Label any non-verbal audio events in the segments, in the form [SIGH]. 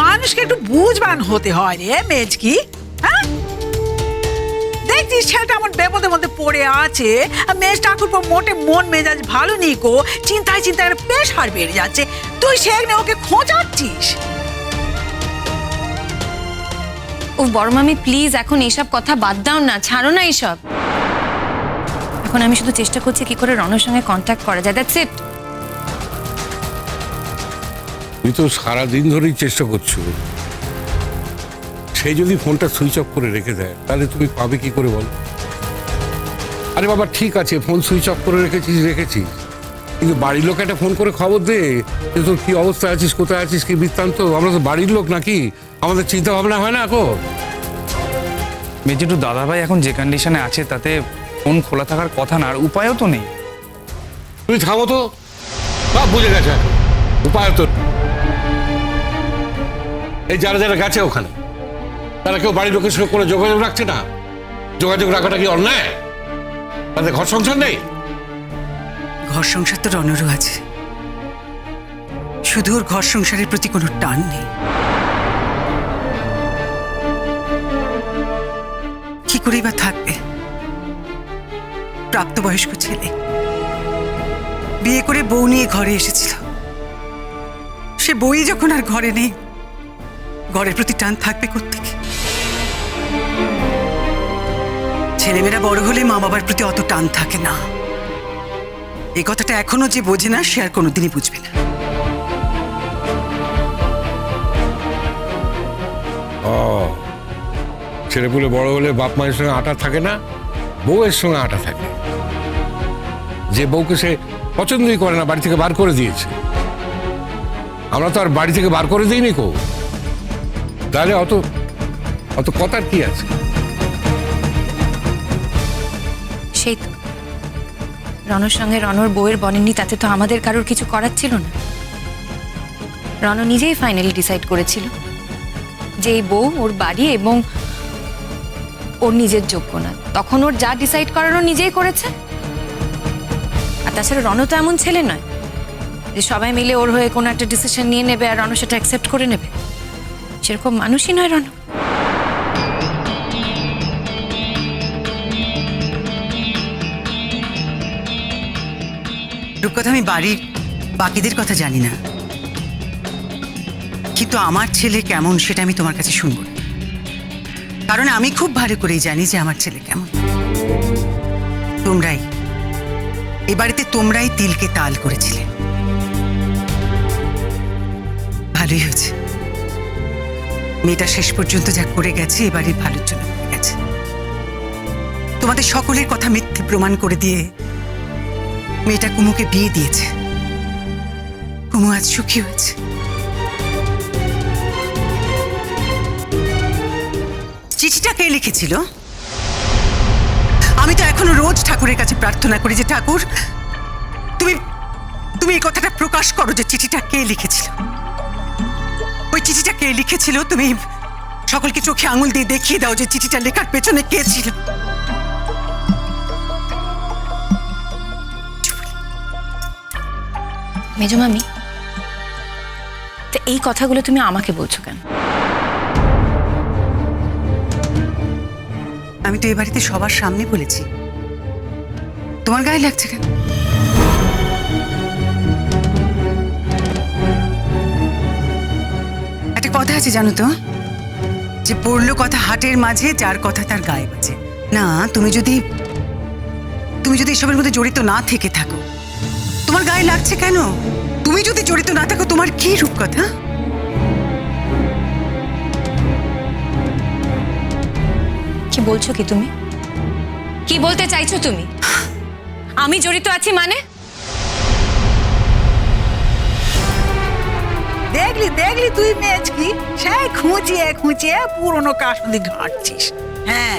মানুষকে একটু বুঝবান হতে হয় রে মেজকি হ্যাঁ? দেখছিস ছেলেটা আমার বেপদের মধ্যে পড়ে আছে। আর মেজ ঠাকুর মোটে মন মেজাজ ভালো নেই গো, চিন্তায় চিন্তায় প্রেশার বেড়ে যাচ্ছে। তুই সেখানে ওকে খোঁচাচ্ছিস? ও বড় মামি প্লিজ এখন এইসব কথা বাদ দাও না, ছাড়ো না এইসব। এখন আমি শুধু চেষ্টা করছি কি করে রনের সঙ্গে কন্ট্যাক্ট করা যায় দ্যাটস ইট তুমি তো সারাদিন ধরেই চেষ্টা করছ। সে যদি ফোনটা সুইচ অফ করে রেখে দেয় তাহলে তুমি পাবে কি করে বল? আরে বাবা ঠিক আছে ফোন সুইচ অফ করে রেখেছিস রেখেছিস কিন্তু বাড়ির লোক একটা ফোন করে খবর দে যে তোর কি অবস্থা আছিস কোথায় আছিস কি বৃত্তান্ত? আমরা তো বাড়ির লোক নাকি? আমাদের চিন্তা ভাবনা হয় না এখন মেজেটু দাদাভাই এখন যে কন্ডিশনে আছে তাতে ফোন খোলা থাকার কথা না আর উপায়ও তো নেই। তুমি থামো তো। সব বুঝে গেছে। উপায় তো এই যারা যারা গেছে ওখানে, তারা কেউ বাড়ির লোকের সঙ্গে কোনো যোগাযোগ রাখছে না? যোগাযোগ রাখাটা কি অন্যায়? তাদের ঘর সংসার নেই? ঘর সংসার তো রনেরও আছে। শুধু ওর ঘর সংসারের প্রতি কোনো টান নেই। কি করেই বা থাকবে? প্রাপ্তবয়স্ক ছেলে। বিয়ে করে বউ নিয়ে ঘরে এসেছিল। সে বই যখন আর ঘরে নেই ঘরের প্রতি টান থাকবে কোত্থেকে? ছেলেমেয়েরা বড় হলে মা বাবার প্রতি অত টান থাকে না। এই কথাটা এখনও যে বোঝে না, সে আর কোনোদিনই বুঝবে না। ছেলেপুলে বড় হলে বাপ মায়ের সঙ্গে আটা থাকে না? বউয়ের সঙ্গে আটা থাকে। যে বউকে সে পছন্দই করে না, বাড়ি থেকে বার করে দিয়েছে। আমরা তো আর বাড়ি থেকে বার করে দিইনি কো। তাহলে অত অত কথার কি আছে? সেই তো। রনর সঙ্গে রনর বউয়ের বনেনি তাতে তো আমাদের কারোর কিছু করার ছিল না। রন নিজেই ফাইনালি ডিসাইড করেছিল যে এই বউ ওর বাড়ি এবং ওর নিজের যোগ্য না। তখন ওর যা ডিসাইড করার ও নিজেই করেছে। আর তাছাড়া রণ তো এমন ছেলে নয় যে সবাই মিলে ওর হয়ে কোনো একটা ডিসিশন নিয়ে নেবে আর রণ সেটা অ্যাকসেপ্ট করে নেবে। সেরকম মানুষই নয় রণ রূপকথা আমি বাড়ির বাকিদের কথা জানি না। কিন্তু আমার ছেলে কেমন সেটা আমি তোমার কাছে শুনব। কারণ আমি খুব ভালো করেই জানি যে আমার ছেলে কেমন। তোমরাই, এ বাড়িতে তোমরাই তিলকে তাল করেছিলে। ভালোই হয়েছে। মেয়েটা শেষ পর্যন্ত যা করে গেছে এ বাড়ির ভালোর জন্য গেছে। তোমাদের সকলের কথা মিথ্যে প্রমাণ করে দিয়ে মেয়েটা কুমুকে বিয়ে দিয়েছে। কুমু আজ সুখী হয়েছে। চিঠিটা কে লিখেছিল? আমি তো এখনও রোজ ঠাকুরের কাছে প্রার্থনা করি যে, ঠাকুর, তুমি তুমি এই কথাটা প্রকাশ করো যে চিঠিটা কে লিখেছিল? চিঠিটা কে লিখেছিল? তুমি সকলকে চোখে আঙুল দিয়ে দেখিয়ে দাও যে চিঠিটা লেখার পেছনে কে ছিল। মেজো মামি তো এই কথাগুলো তুমি আমাকে বলছো কেন? আমি তো এ বাড়িতে সবার সামনে বলেছি। তোমার গায়ে লাগছে কেন? কথা আছে জানো তো? যে পড়ল কথা হাটের মাঝে, যার কথা তার গায়ে বাজে। না, তুমি যদি তুমি যদি এসবের মধ্যে জড়িত না থেকে থাকো, তোমার গায়ে লাগছে কেন? তুমি যদি জড়িত না থাকো, তোমার কি রূপকথা কি বলছো কি তুমি? কি বলতে চাইছো তুমি? আমি জড়িত আছি মানে? দেখলি দেখলি তুই মেজকি? সেই খুঁচিয়ে খুঁচিয়ে পুরনো কাশুদি ঘাঁটছিস। হ্যাঁ।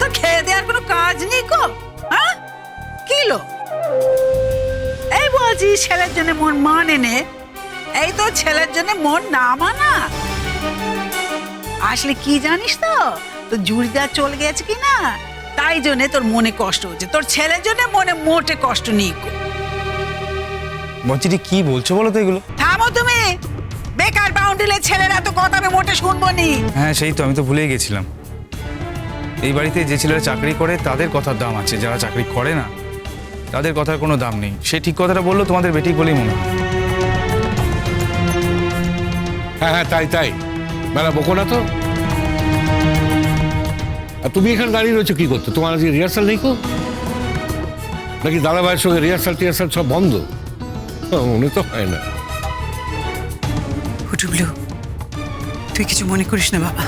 তো খেয়ে দেওয়ার কোনো কাজ নেই কো হ্যাঁ? কিলো এই বলছি, ছেলের জন্য মন মানে নে এই তো ছেলের জন্য মন না মানা। আসলে কি জানিস তো তো জুড়িদার চলে গেছে কি না তাই জন্যে তোর মনে কষ্ট হচ্ছে, তোর ছেলের জন্য মনে মোটে কষ্ট নেই কো বঞ্চিটি কি বলছো বলো তো এগুলো? থামো তুমি! বেকার বাউন্ডুলের ছেলেরা তো কথা আমি মোটে শুনব নি। হ্যাঁ সেই তো আমি তো ভুলেই গেছিলাম। এই বাড়িতে যে ছেলেরা চাকরি করে তাদের কথার দাম আছে। যারা চাকরি করে না তাদের কথার কোনো দাম নেই। সে ঠিক কথাটা বলল তোমাদের বেটি বলেই মনে হয়। হ্যাঁ হ্যাঁ তাই তাই। বেলা বকো না তো। আর তুমি এখানে দাঁড়িয়ে রয়েছো কি করতে? তোমার আজকে রিহার্সাল নেই কো? নাকি দাদা ভাইয়ের সঙ্গে রিহার্সাল টিহার্সাল সব বন্ধ? [LAUGHS] মনে তো হয় না। হুটুবলু তুই কিছু মনে করিস না বাবা।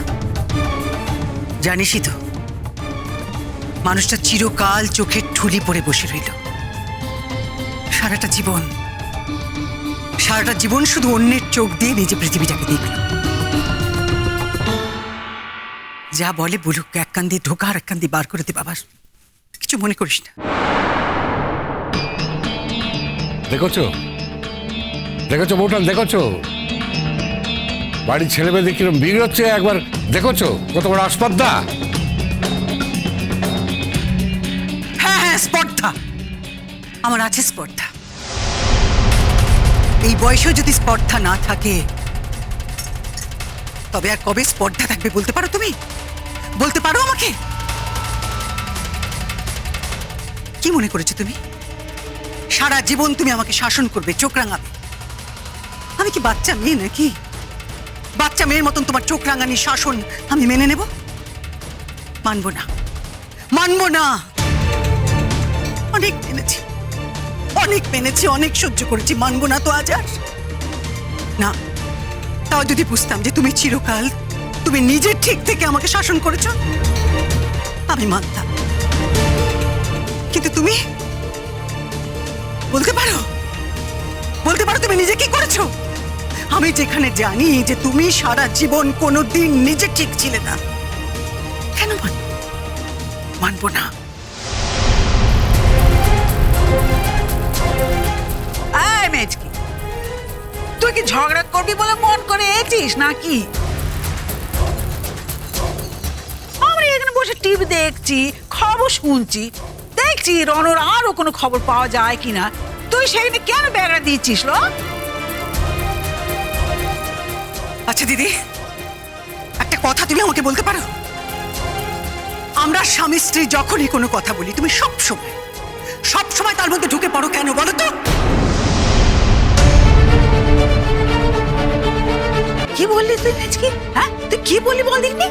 জানিসই তো মানুষটা চিরকাল চোখের ঠুলি পরে বসে রইল। সারাটা জীবন সারাটা জীবন শুধু অন্যের চোখ দিয়ে নিজে পৃথিবীটাকে দেখল। যা বলে বলুক এক কান দিয়ে ঢোকা আর এক কান দিয়ে বার করে দে বাবার কিছু মনে করিস না। দেখেছ? দেখেছ বউটান দেখেছ? বাড়ির ছেলে মেয়েদের কিরম বিগড়চ্ছে একবার দেখেছ? কত বড় আসপাদ্দা হ্যাঁ হ্যাঁ স্পর্ধা। আমার আছে স্পর্ধা। এই বয়সেও যদি স্পর্ধা না থাকে, তবে আর কবে স্পর্ধা থাকবে বলতে পারো তুমি? বলতে পারো আমাকে? কি মনে করেছ তুমি? সারা জীবন তুমি আমাকে শাসন করবে, চোখ রাঙাবে। আমি কি বাচ্চা মেয়ে নাকি? বাচ্চা মেয়ের মতন তোমার চোখ রাঙানি শাসন আমি মেনে নেব? মানবো না। মানবো না। অনেক মেনেছি। অনেক মেনেছি, অনেক সহ্য করেছি। মানবো না তো আজ আর। না, তাও যদি বুঝতাম যে তুমি চিরকাল তুমি নিজের ঠিক থেকে আমাকে শাসন করেছ, আমি মানতাম। কিন্তু তুমি বলতে পারো? বলতে পারো তুমি নিজে কি করেছ? আমি যেখানে জানি যে তুমি সারা জীবন কোনো দিন নিজে ঠিক ছিলে না। কেন মানবো না। তুই কি ঝগড়া করবি বলে মন করে এছিস নাকি? আমরা এখানে বসে টিভি দেখছি, খবর শুনছি। দেখছি রনর আরও কোনো খবর পাওয়া যায় কিনা। তুই সেখানে কেন বেড়া দিচ্ছিস লো আচ্ছা দিদি। একটা কথা তুমি আমাকে বলতে পারো? আমরা স্বামী স্ত্রী যখনই কোনো কথা বলি তুমি সব সময় সব সময় তার মধ্যে ঢুকে পড়ো কেন বলো তো? কি বললি তুই মেজকি? হ্যাঁ? তুই কি বললি বল দেখনি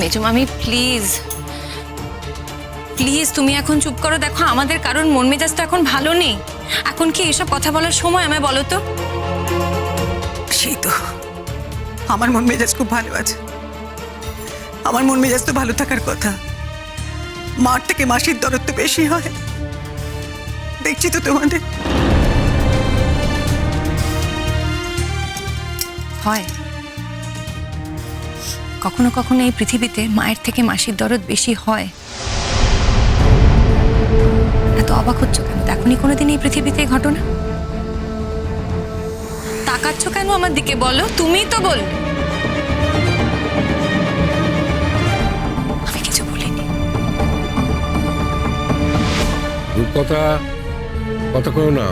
মেজো মামি প্লিজ প্লিজ তুমি এখন চুপ করো দেখো আমাদের কারণ মন মেজাজ তো এখন ভালো নেই। এখন কি এসব কথা বলার সময় আমায় বলো তো? সেই তো। আমার মন মেজাজ খুব ভালো আছে। আমার মন মেজাজ তো ভালো থাকার কথা। মার থেকে মাসির দরদ তো বেশি হয়। দেখছি তো তোমাদের। হয়। কখনো কখনো এই পৃথিবীতে মায়ের থেকে মাসির দরদ বেশি হয়। এত অবাক হচ্ছ কেন? দেখনি কোনোদিন এই পৃথিবীতে ঘটনা? তাকাচ্ছ কেন আমার দিকে বলো? তুমিই তো বল। আমি কিছু বলিনি। রূপকথা কথা কয়েও না।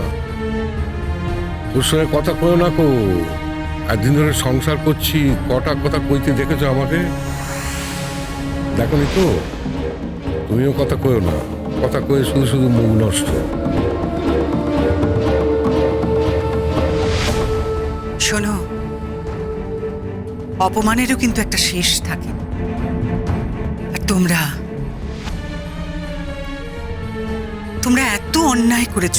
ওর সঙ্গে কথা কয়েও না কো। একদিন ধরে সংসার করছি, কটা কথা কইতে দেখেছ আমাকে? দেখনি তো? তুমিও কথা কয়েও না। কথা কয়ে শুধু শুধু মুখ নষ্ট। শোনো, অপমানেরও কিন্তু একটা শেষ থাকে। আর তোমরা তোমরা এত অন্যায় করেছ।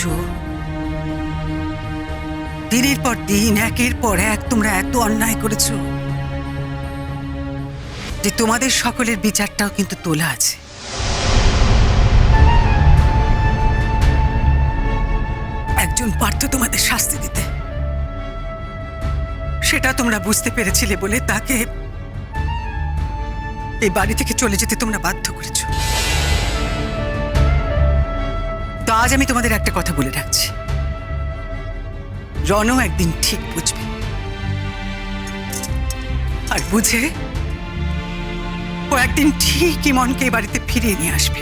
দিনের পর দিন, একের পর এক তোমরা এত অন্যায় করেছ যে তোমাদের সকলের বিচারটাও কিন্তু তোলা আছে। সেটা তোমরা বুঝতে পেরেছিলে বলে তাকে এই বাড়ি থেকে চলে যেতে তোমরা বাধ্য করেছ। তো আজ আমি তোমাদের একটা কথা বলে রাখছি। রনও একদিন ঠিক বুঝবে। আর বুঝে ও একদিন ঠিকই মনকে বাড়িতে ফিরিয়ে নিয়ে আসবে।